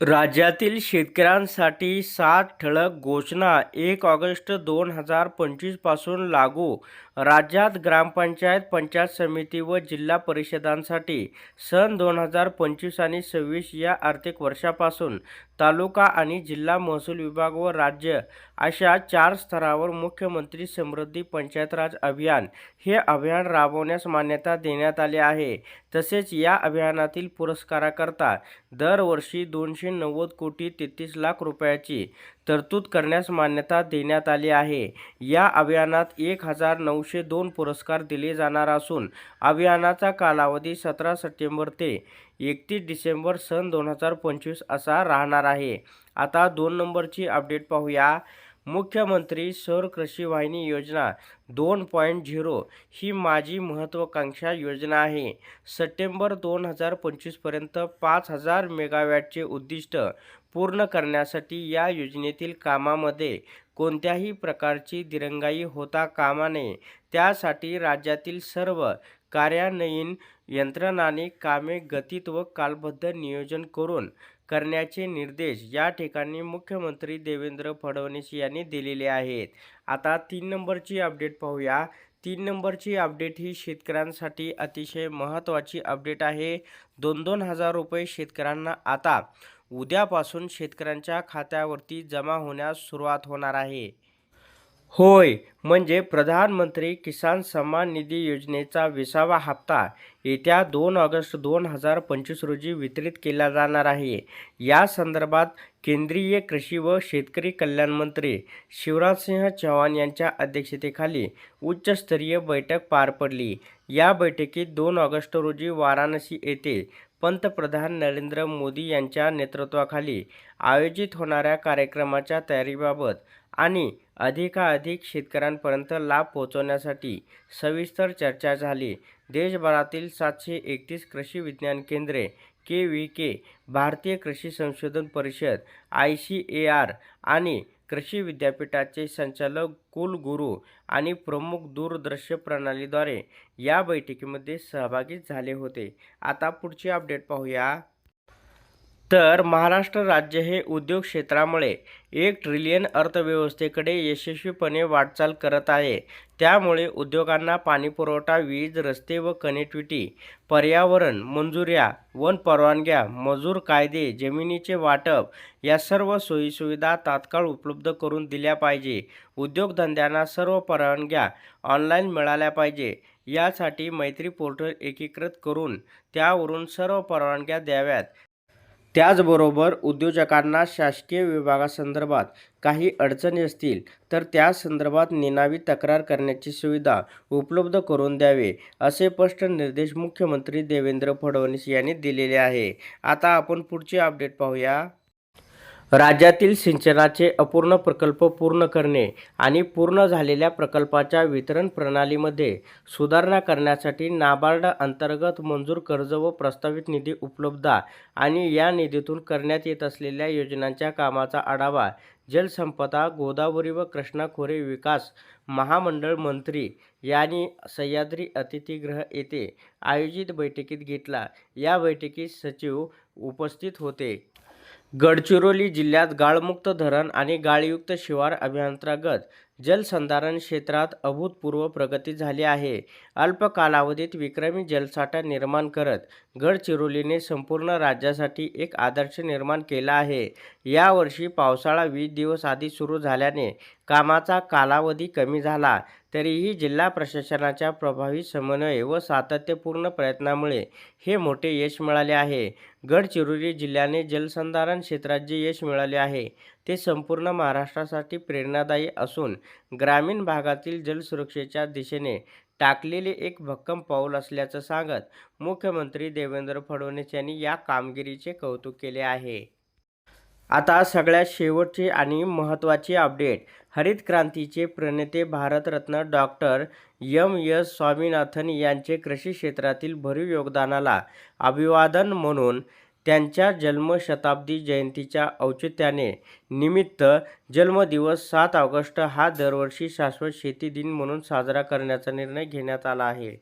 राज्यातील शेतकऱ्यांसाठी सात ठळक घोषणा एक ऑगस्ट दोन हजार पंचवीसपासून लागू राज्यात ग्रामपंचायत पंचायत समिती व जिल्हा परिषदांसाठी सन दोन हजार पंचवीस आणि सव्वीस या आर्थिक वर्षापासून तालुका आणि जिल्हा महसूल विभाग व राज्य अशा चार स्तरावर मुख्यमंत्री समृद्धी पंचायत राज अभियान हे अभियान राबवण्यास मान्यता देण्यात आली आहे. तसेच या अभियानातील पुरस्काराकरता दरवर्षी दोनशे नव्वद कोटी तेहतीस लाख रुपयाची तरतूद करण्यास मान्यता देण्यात आली आहे. या अभियानात एक हजार नऊशे दोन पुरस्कार दिले जाणार असून अभियानाचा कालावधी सतरा सप्टेंबर ते एकतीस डिसेंबर सन दोन हजार पंचवीस असा राहणार आहे. आता दोन नंबरची अपडेट पाहूया. मुख्यमंत्री सौर कृषी वाहिनी योजना दोन पॉईंट झिरो ही माझी महत्त्वाकांक्षा योजना आहे. सप्टेंबर दोन हजार पंचवीसपर्यंत पाच हजार मेगावॅटचे उद्दिष्ट पूर्ण करण्यासाठी या योजनेतील कामामध्ये कोणत्याही प्रकारची दिरंगाई होता कामा नये. त्यासाठी राज्यातील सर्व कार्यान्वयीन यंत्रणांनी कामे गतीत व कालबद्ध नियोजन करून करण्याचे निर्देश या ठिकाणी मुख्यमंत्री देवेंद्र फडणवीस यांनी दिलेले आहेत. आता तीन नंबरची अपडेट पाहूया. तीन नंबरची अपडेट ही शेतकऱ्यांसाठी अतिशय महत्त्वाची अपडेट आहे. दोन दोन हजार रुपये शेतकऱ्यांना आता उद्यापासून शेतकऱ्यांच्या खात्यावरती जमा होण्यास सुरुवात होणार आहे. होय म्हणजे प्रधानमंत्री किसान सन्मान निधी योजनेचा विसावा हप्ता येत्या दोन ऑगस्ट दोन हजार पंचवीस रोजी वितरित केला जाणार आहे. या संदर्भात केंद्रीय कृषी व शेतकरी कल्याण मंत्री शिवराजसिंह चौहान यांच्या अध्यक्षतेखाली उच्चस्तरीय बैठक पार पडली. या बैठकीत दोन ऑगस्ट रोजी वाराणसी येथे पंतप्रधान नरेंद्र मोदी यांच्या नेतृत्वाखाली आयोजित होणाऱ्या कार्यक्रमाच्या तयारीबाबत आणि अधिकाधिक शेतकऱ्यांपर्यंत लाभ पोहोचवण्यासाठी सविस्तर चर्चा झाली. देशभरातील सातशे एकतीस कृषी विज्ञान केंद्रे के व्ही के भारतीय कृषी संशोधन परिषद आय सी ए आर आणि कृषी विद्यापीठाचे संचालक कुलगुरू आणि प्रमुख दूरदृश्य प्रणालीद्वारे या बैठकीमध्ये सहभागी झाले होते. आता पुढची अपडेट पाहूया. तर महाराष्ट्र राज्य हे उद्योग क्षेत्रामुळे एक ट्रिलियन अर्थव्यवस्थेकडे यशस्वीपणे वाटचाल करत आहे. त्यामुळे उद्योगांना पाणीपुरवठा वीज रस्ते व कनेक्टिव्हिटी पर्यावरण मंजुऱ्या वन परवानग्या मजूर कायदे जमिनीचे वाटप या सर्व सोयीसुविधा तात्काळ उपलब्ध करून दिल्या पाहिजे. उद्योगधंद्यांना सर्व परवानग्या ऑनलाईन मिळाल्या पाहिजे. यासाठी मैत्री पोर्टल एकीकृत करून त्यावरून सर्व परवानग्या द्याव्यात. त्याचबरोबर उद्योजकांना शासकीय विभागासंदर्भात काही अडचणी असतील तर त्या संदर्भात निनावी तक्रार करण्याची सुविधा उपलब्ध करून द्यावे असे स्पष्ट निर्देश मुख्यमंत्री देवेंद्र फडणवीस यांनी दिलेले आहे. आता आपण पुढची अपडेट पाहूया. राज्यातील सिंचनाचे अपूर्ण प्रकल्प पूर्ण करणे आणि पूर्ण झालेल्या प्रकल्पाच्या वितरण प्रणालीमध्ये सुधारणा करण्यासाठी नाबार्ड अंतर्गत मंजूर कर्ज व प्रस्तावित निधी उपलब्ध आणि या निधीतून करण्यात येत असलेल्या योजनांच्या कामाचा आढावा जलसंपदा गोदावरी व कृष्णा खोरे विकास महामंडळ मंत्री यांनी सह्याद्री अतिथीगृह येथे आयोजित बैठकीत घेतला. या बैठकीत सचिव उपस्थित होते. गडचिरोली जिल्ह्यात गाळमुक्त धरण आणि गाळयुक्त शिवार अभियांत्रागत जलसंधारण क्षेत्रात अभूतपूर्व प्रगती झाली आहे. अल्प कालावधीत विक्रमी जलसाठा निर्माण करत गडचिरोलीने संपूर्ण राज्यासाठी एक आदर्श निर्माण केला आहे. यावर्षी पावसाळा वीस दिवस आधी सुरू झाल्याने कामाचा कालावधी कमी झाला. तरीही जिल्हा प्रशासनाच्या प्रभावी समन्वय व सातत्यपूर्ण प्रयत्नामुळे हे मोठे यश मिळाले आहे. गडचिरोली जिल्ह्याने जलसंधारण क्षेत्रात जे यश मिळाले आहे ते संपूर्ण महाराष्ट्रासाठी प्रेरणादायी असून ग्रामीण भागातील जलसुरक्षेच्या दिशेने टाकलेले एक भक्कम पाऊल असल्याचं सांगत मुख्यमंत्री देवेंद्र फडणवीस यांनी या कामगिरीचे कौतुक केले आहे. आता सगळ्यात शेवटची आणि महत्त्वाची अपडेट हरित क्रांतीचे प्रणेते Bharat Ratna doctor M S Swaminathan यांचे कृषी क्षेत्रातील भरीव योगदानाला अभिवादन म्हणून त्यांच्या जन्मशताब्दी जयंतीच्या औचित्याने निमित्त जन्मदिवस सात ऑगस्ट हा दरवर्षी शाश्वत शेती दिन म्हणून साजरा करण्याचा निर्णय घेण्यात आला आहे.